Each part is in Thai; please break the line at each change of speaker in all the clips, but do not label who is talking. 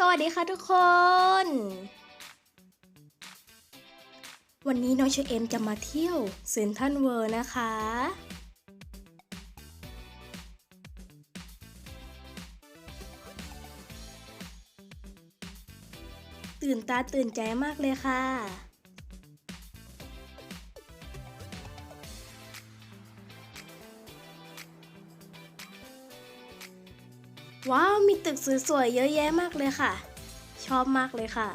สวัสดีค่ะทุกคน วันนี้น้องเชอเอมจะมาเที่ยวเซนทันเวิร์นะคะ ตื่นตาตื่นใจมากเลยค่ะ ว้าวมีตึกสวยๆเยอะแยะมากเลยค่ะ ชอบมากเลยค่ะ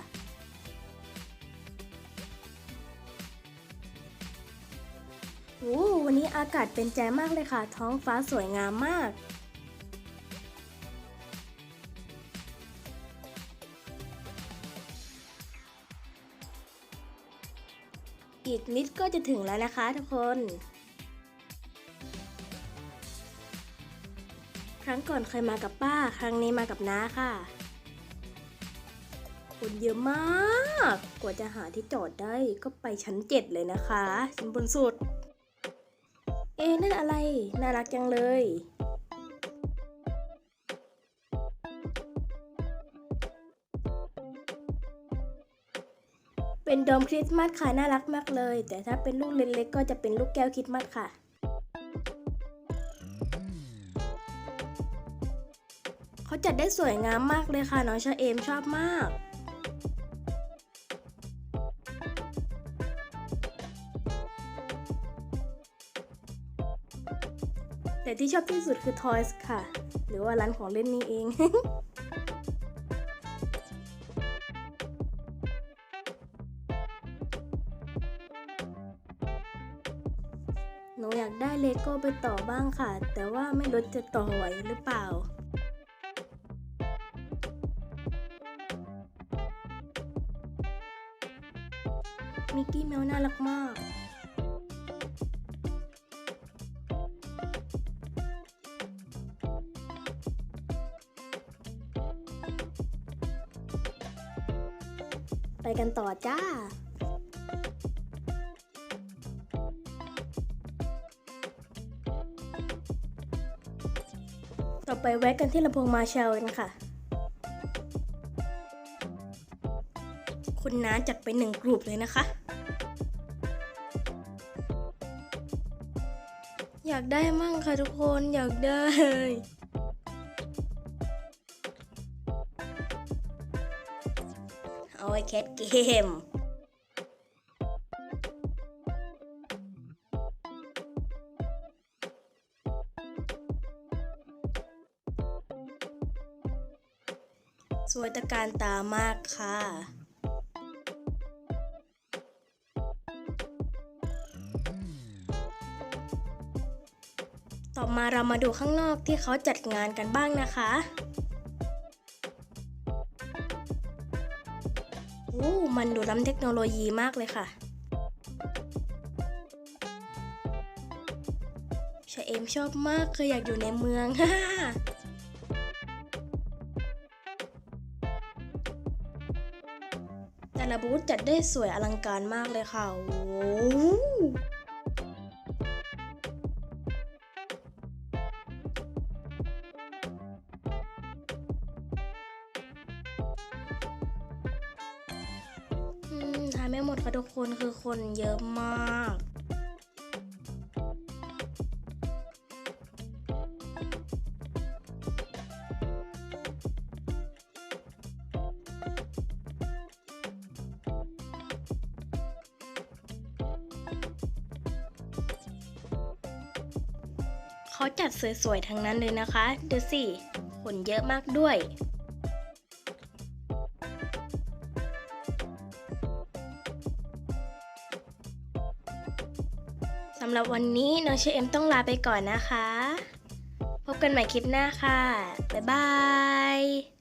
โอ้วันนี้อากาศเป็นใจมากเลยค่ะ ท้องฟ้าสวยงามมาก อีกนิดก็จะถึงแล้วนะคะทุกคน ครั้งก่อนเคยมากับป้า ครั้งนี้มากับน้าค่ะคนเยอะมาก กว่าจะหาที่จอดได้ก็ไปชั้นเจ็ดเลยนะคะ ชั้นบนสุด เอ๊นั่นอะไร น่ารักจังเลย เป็นโดมคริสต์มาสค่ะ น่ารักมากเลย แต่ถ้าเป็นลูกเล็กๆก็จะเป็นลูกแก้วคริสต์มาสค่ะ จัดได้สวยงามมากเลยค่ะ น้องชาเอมชอบมากแต่ที่ชอบที่สุดคือ Toys ค่ะ หรือว่าร้านของเล่นนี้เอง หนูอยากได้เลโก้ไปต่อบ้างค่ะ แต่ว่าไม่รู้จะต่อไหวหรือเปล่า มิกกี้แมวน่ารักมากไปกันต่อจ้า ต่อไปแวะกันที่ลำโพงมาเชลกันค่ะ คุณน้าจัดไปหนึ่งกลุ่มเลยนะคะ อยากได้มั่งค่ะทุกคนอยากได้ เอาไว้แคทเกมสวยตะการตามากค่ะ ต่อมาเรามาดูข้างนอกที่เขาจัดงานกันบ้างนะคะโอ้มันดูล้ำเทคโนโลยีมากเลยค่ะชาเอมชอบมากเคยอยากอยู่ในเมืองแต่ละบูธจัดได้สวยอลังการมากเลยค่ะโอ้ ไม่หมดค่ะทุกคนคือคนเยอะมากเขาจัดสวยๆ ทั้งนั้นเลยนะคะ ดูสิคนเยอะมากด้วยำหรับวันนี้น้องเชเอ็มต้องลาไปก่อนนะคะ พบกันใหม่คลิปหน้าค่ะ บ๊ายบาย